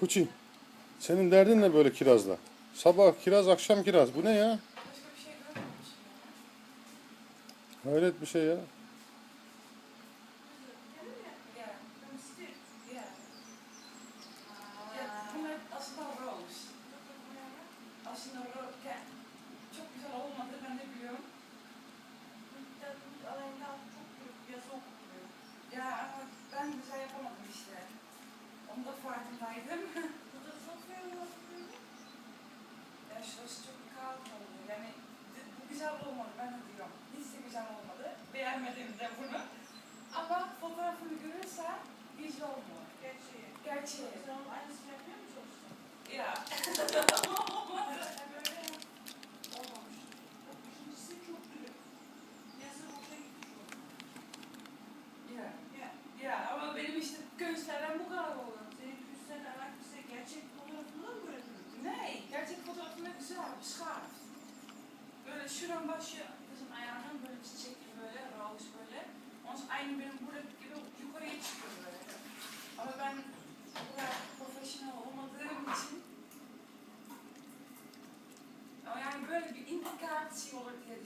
Kuçi, senin derdin ne böyle kirazla? Sabah kiraz, akşam kiraz. Bu ne ya? Hayret bir şey ya. Aslında çok güzel olmadı ben de biliyorum. Ya ama ben güzel yapamadım işte. Onu da farkındaydım. ya şurası çok oldu. Yani bu güzel olmadı ben de diyorum. Hiç de güzel olmadı. Beğenmedim de bunu. Ama fotoğrafını görürsen güzel olmuyor. Gerçeği. Ya. Ya. Gösteren bu kadar olan. Senin üstüne alak bize gerçek fotoğrafını mı gördün? Nee, gerçek fotoğrafını güzel, beschaafd. willen een eigen kızın ayağının böyle çiçekli böyle, raus böyle. Ons aynı benim buradaki gibi yukarıya çıkıyor böyle. Ama ben bu kadar profesyonel olmadığım için yani böyle bir indikatie olur diye.